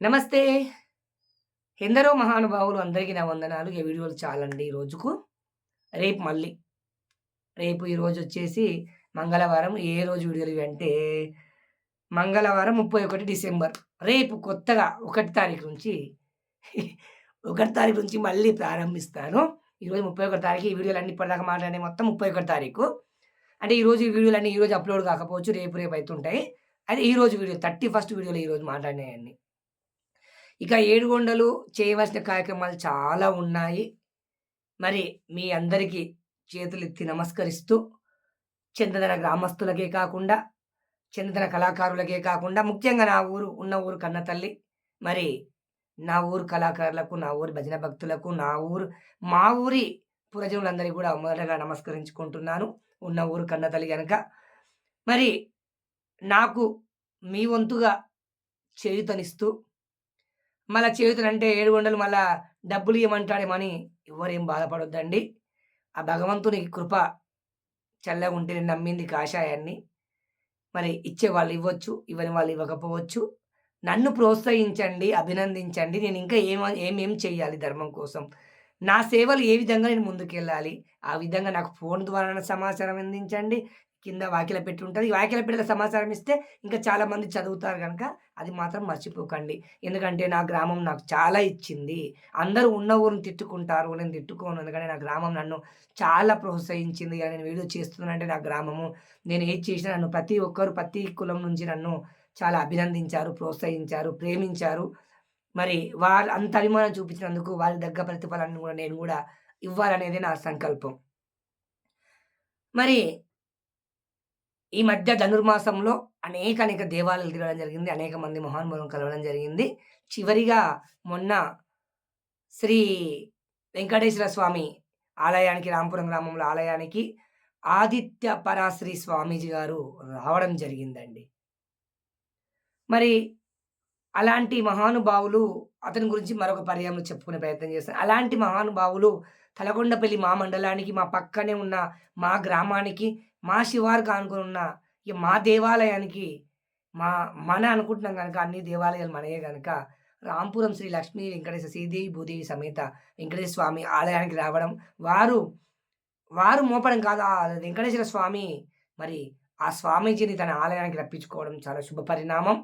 నమస్తే! ఎందరో మహానుభావులు అందరికీ నా వందనాలు. ఈ వీడియోలు చాలండి ఈ రోజుకు. రేపు మళ్ళీ. రేపు ఈరోజు వచ్చేసి మంగళవారం. ఏ రోజు వీడియోలు అంటే మంగళవారం 31 డిసెంబర్. రేపు కొత్తగా ఒకటి తారీఖు నుంచి ఒకటి తారీఖు నుంచి మళ్ళీ ప్రారంభిస్తాను. ఈరోజు 31 తారీఖు. ఈ అన్ని ఇప్పటిదాకా మాట్లాడే మొత్తం 31 తారీఖు. అంటే ఈరోజు ఈ వీడియోలన్నీ ఈరోజు అప్‌లోడ్ కాకపోవచ్చు. రేపు రేపు అవుతుంటాయి అయితే ఈరోజు వీడియో 31 వీడియోలో ఈరోజు మాట్లాడినయన్నీ. ఇక ఏడుగొండలు చేయవలసిన కార్యక్రమాలు చాలా ఉన్నాయి. మరి మీ అందరికీ చేతులెత్తి నమస్కరిస్తూ చందనన గ్రామస్తులకే కాకుండా, చందన కళాకారులకే కాకుండా, ముఖ్యంగా నా ఊరు ఉన్న ఊరు కన్నతల్లి. మరి నా ఊరు కళాకారులకు, నా ఊరి భజన భక్తులకు, నా ఊరు మా ఊరి పురజనులందరికీ కూడా మొదటగా నమస్కరించుకుంటున్నాను. ఉన్న ఊరు కన్నతల్లి కనుక మరి నాకు మీ వంతుగా చేయూతనిస్తూ మళ్ళా ఏడు వందలు మళ్ళా డబ్బులియ్యమంటాడేమని ఎవరేం బాధపడొద్దండి. ఆ భగవంతుని కృప చల్లగుంటే నేను నమ్మింది కాషాయాన్ని. మరి ఇచ్చే వాళ్ళు ఇవ్వచ్చు. ఇవ్వని వాళ్ళు ఇవ్వకపోవచ్చు. నన్ను ప్రోత్సహించండి. అభినందించండి. నేను ఇంకా ఏమ ఏమేం చేయాలి ధర్మం కోసం. నా సేవలు ఏ విధంగా నేను ముందుకెళ్ళాలి. ఆ విధంగా నాకు ఫోన్ ద్వారా సమాచారం అందించండి. కింద వాక్యల పెట్టి ఉంటుంది ఈ వాక్యల పెట్టిన సమాచారం ఇస్తే ఇంకా చాలా మంది చదువుతారు కనుక అది మాత్రం మర్చిపోకండి. ఎందుకంటే నా గ్రామం నాకు చాలా ఇచ్చింది. అందరూ ఉన్న ఊరిని తిట్టుకుంటారు. నేను తిట్టుకోను. ఎందుకంటే నా గ్రామం నన్ను చాలా ప్రోత్సహించింది. నేను వీడియో చేస్తున్నానంటే నా గ్రామము నేను ఏది చేసినా నన్ను ప్రతి ఒక్కరు ప్రతి కులం నుంచి నన్ను చాలా అభినందించారు, ప్రోత్సహించారు, ప్రేమించారు. మరి వాళ్ళు అంత అభిమానం చూపించినందుకు వారి దగ్గర ప్రతిఫలాన్ని కూడా నేను కూడా ఇవ్వాలనేదే నా సంకల్పం. మరి ఈ మధ్య ధనుర్మాసంలో అనేక అనేక దేవాలయాలు తిరగడం జరిగింది. అనేక మంది మహానుభావులను కలవడం జరిగింది. చివరిగా మొన్న శ్రీ వెంకటేశ్వర స్వామి ఆలయానికి రాంపురం గ్రామంలో ఆలయానికి ఆదిత్య పరాశ్రీ స్వామీజీ గారు రావడం జరిగిందండి. మరి అలాంటి మహానుభావులు అతని గురించి మరొక పర్యాయం చెప్పుకునే ప్రయత్నం చేస్తాను. అలాంటి మహానుభావులు తలగొండపల్లి మా మండలానికి, మా పక్కనే ఉన్న మా గ్రామానికి, మా శివారుకి అనుకుని ఉన్న ఈ మా దేవాలయానికి మా మన అనుకుంటున్నాం కనుక అన్ని దేవాలయాలు మనయే కనుక రాంపురం శ్రీ లక్ష్మీ వెంకటేశ్వర శ్రీదేవి భూదేవి సమేత వెంకటేశ్వర స్వామి ఆలయానికి రావడం, వారు వారు మోపడం కాదు. ఆ వెంకటేశ్వర స్వామి మరి ఆ స్వామీజీని తన ఆలయానికి రప్పించుకోవడం చాలా శుభ పరిణామం.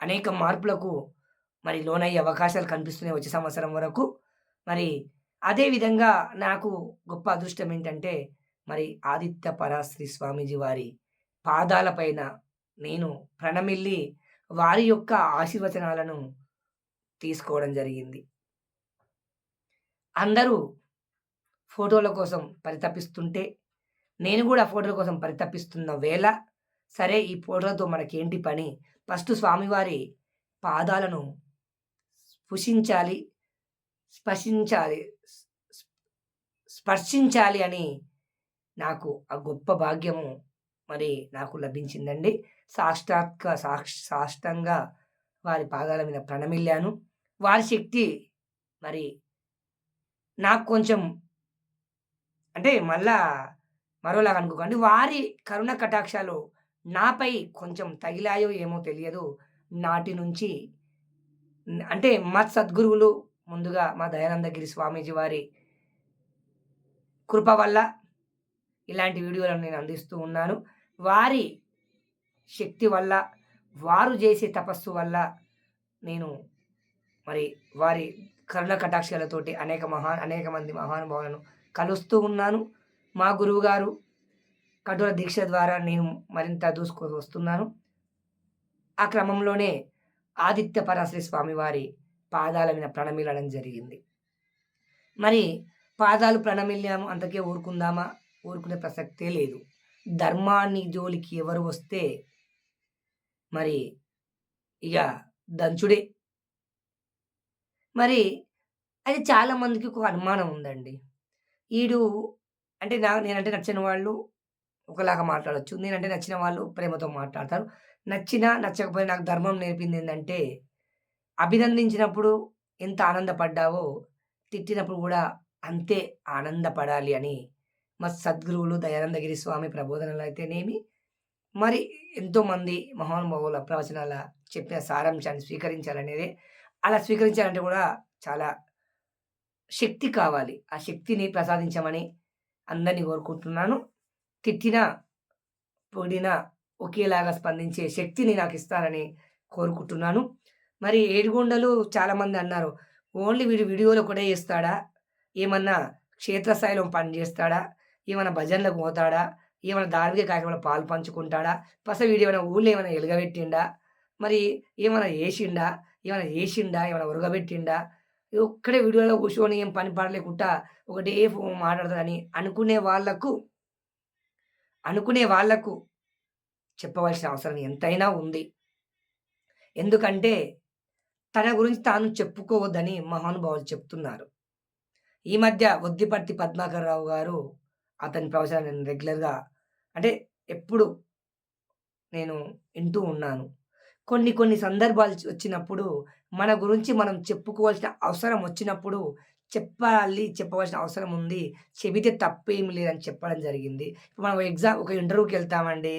అనేక మార్పులకు మరి లోనయ్యే అవకాశాలు కనిపిస్తున్నాయి వచ్చే సంవత్సరం వరకు. మరి అదే విధంగా నాకు గొప్ప అదృష్టం ఏంటంటే మరి ఆదిత్య పరాశ్రీ స్వామీజీ వారి పాదాల పైన నేను ప్రణమిల్లి వారి యొక్క ఆశీర్వచనాలను తీసుకోవడం జరిగింది. అందరూ ఫోటోల కోసం పరితపిస్తుంటే, నేను కూడా ఫోటోల కోసం పరితపిస్తున్న వేళ, సరే ఈ ఫోటోలతో మనకేంటి పని? ఫస్ట్ స్వామివారి పాదాలను స్పృశించాలి. స్పశించాలి. స్పర్శించాలి అని నాకు ఆ గొప్ప భాగ్యము మరి నాకు లభించిందండి. సాష్టాత్క సాక్ష సాష్టంగా వారి పాదాల మీద ప్రణమిల్లాను. వారి శక్తి మరి నాకు కొంచెం అంటే మళ్ళా మరోలాగా అనుకోకండి. వారి కరుణ కటాక్షాలు నాపై కొంచెం తగిలాయో ఏమో తెలియదు. నాటి నుంచి అంటే మత్ సద్గురువులు ముందుగా మా దయానందగిరి స్వామీజీ వారి కృప వల్ల ఇలాంటి వీడియోలను నేను అందిస్తూ ఉన్నాను. వారి శక్తి వల్ల, వారు చేసే తపస్సు వల్ల నేను మరి వారి కరుణ కటాక్షాలతోటి అనేక మహా అనేక మంది మహానుభావులను కలుస్తూ ఉన్నాను. మా గురువుగారు కఠోర దీక్ష ద్వారా నేను మరింత దూసుకొని వస్తున్నాను. ఆ క్రమంలోనే ఆదిత్య పరాశ్రీ స్వామి వారి పాదాల మీద ప్రణమిల్లడం జరిగింది. మరి పాదాలు ప్రణమిల్లాము అంతకే ఊరుకుందామా? ఊరుకునే ప్రసక్తే లేదు. ధర్మాన్ని జోలికి ఎవరు వస్తే మరి ఇక దంచుడే. మరి అది చాలామందికి ఒక అనుమానం ఉందండి. ఈడు అంటే నా నేనంటే నచ్చిన వాళ్ళు ఒకలాగా మాట్లాడచ్చు నేనంటే నచ్చిన వాళ్ళు ప్రేమతో మాట్లాడతారు. నచ్చినా, నచ్చకపోయినా నాకు ధర్మం నేర్పింది ఏంటంటే అభినందించినప్పుడు ఎంత ఆనందపడ్డావో, తిట్టినప్పుడు కూడా అంతే ఆనందపడాలి అని మా సద్గురువులు దయానందగిరి స్వామి ప్రబోధనలు అయితేనేమి, మరి ఎంతోమంది మహానుభావుల ప్రవచనాల చెప్పిన సారాంశాన్ని స్వీకరించాలనేదే అలా స్వీకరించాలంటే కూడా చాలా శక్తి కావాలి. ఆ శక్తిని ప్రసాదించమని అందరిని కోరుకుంటున్నాను. తిట్టినా, పొడినా ఒకేలాగా స్పందించే శక్తిని నాకు ఇస్తారని కోరుకుంటున్నాను. మరి ఏడుగొండలు చాలామంది అన్నారు. ఓన్లీ వీడు వీడియోలు ఒకటే చేస్తాడా? ఏమన్నా క్షేత్రస్థాయిలో పని చేస్తాడా? ఏమైనా భజనలకు పోతాడా? ఏమైనా ధార్మిక కార్యక్రమంలో పాలు పంచుకుంటాడా? పస వీడు ఏమైనా ఊళ్ళో ఏమైనా ఎలుగబెట్టిండా? మరి ఏమైనా వేసిండా ఏమైనా వేసిండా ఏమైనా ఉరగబెట్టిండా? ఒక్కడే వీడియోలో కూర్చొని ఏం పని పాడలేకుండా ఒకటే ఫోన్ మాట్లాడతాడని అనుకునే వాళ్ళకు అనుకునే వాళ్ళకు చెప్పవలసిన అవసరం ఎంతైనా ఉంది. ఎందుకంటే తన గురించి తాను చెప్పుకోవద్దని మహానుభావులు చెప్తున్నారు. ఈ మధ్య వద్దిపర్తి పద్మాకర్‌రావు గారు అతని ప్రవచనాలు నేను రెగ్యులర్‌గా అంటే ఎప్పుడు నేను వింటూ ఉన్నాను. కొన్ని కొన్ని సందర్భాలు వచ్చినప్పుడు మన గురించి మనం చెప్పుకోవాల్సిన అవసరం వచ్చినప్పుడు చెప్పాలి, చెప్పవలసిన అవసరం ఉంది. చెబితే తప్పేమి లేదని చెప్పడం జరిగింది. ఇప్పుడు మనం ఎగ్జామ్ ఒక ఇంటర్వ్యూకి వెళ్తామండి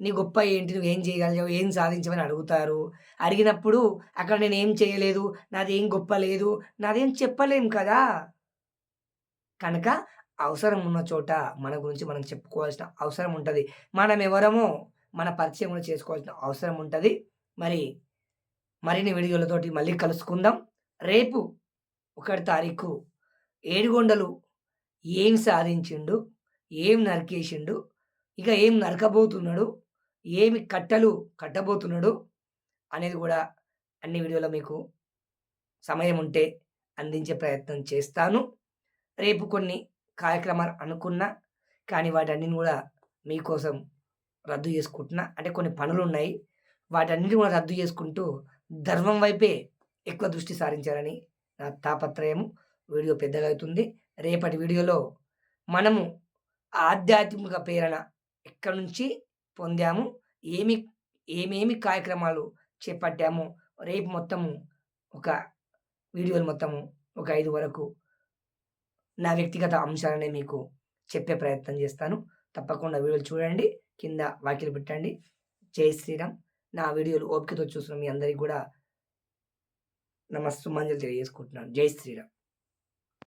నీ గొప్ప ఏంటి? నువ్వు ఏం చేయగలిగావు? ఏం సాధించమని అడుగుతారు. అడిగినప్పుడు అక్కడ నేనేం చేయలేదు. నాదేం గొప్ప లేదు. నాదేం చెప్పలేం కదా! కనుక అవసరం ఉన్న చోట మన గురించి మనం చెప్పుకోవాల్సిన అవసరం ఉంటుంది మనం ఎవరమో మన పరిచయం కూడా చేసుకోవాల్సిన అవసరం ఉంటుంది మరి మరిన్ని వీడియోలతోటి మళ్ళీ కలుసుకుందాం. రేపు ఒకటి తారీఖు ఏడుగొండలు ఏం సాధించిండు? ఏం నరికేసిండు? ఇక ఏం నరకబోతున్నాడు? ఏమి కట్టలు కట్టబోతున్నాడు? అనేది కూడా అన్ని వీడియోలో మీకు సమయం ఉంటే అందించే ప్రయత్నం చేస్తాను. రేపు కొన్ని కార్యక్రమాలు అనుకున్నా, కానీ వాటన్నిటిని కూడా మీకోసం రద్దు చేసుకుంటున్నా. అంటే కొన్ని పనులు ఉన్నాయి వాటన్నిటిని కూడా రద్దు చేసుకుంటూ ధర్మం వైపే ఎక్కువ దృష్టి సారించాలని నా తాపత్రయము. వీడియో పెద్దగా అవుతుంది. రేపటి వీడియోలో మనము ఆధ్యాత్మిక ప్రేరణ ఎక్కడి నుంచి పొందాము? ఏమి ఏమేమి కార్యక్రమాలు చేపట్టామో రేపు మొత్తము ఒక వీడియోలు మొత్తము ఒక ఐదు వరకు నా వ్యక్తిగత అంశాలనే మీకు చెప్పే ప్రయత్నం చేస్తాను. తప్పకుండా వీడియోలు చూడండి. కింద వాఖ్యలు పెట్టండి. జై శ్రీరామ్. నా వీడియోలు ఓపికతో చూస్తున్న మీ అందరికీ కూడా నమస్సుమాంజలి తెలియజేసుకుంటున్నాను. జై శ్రీరామ్.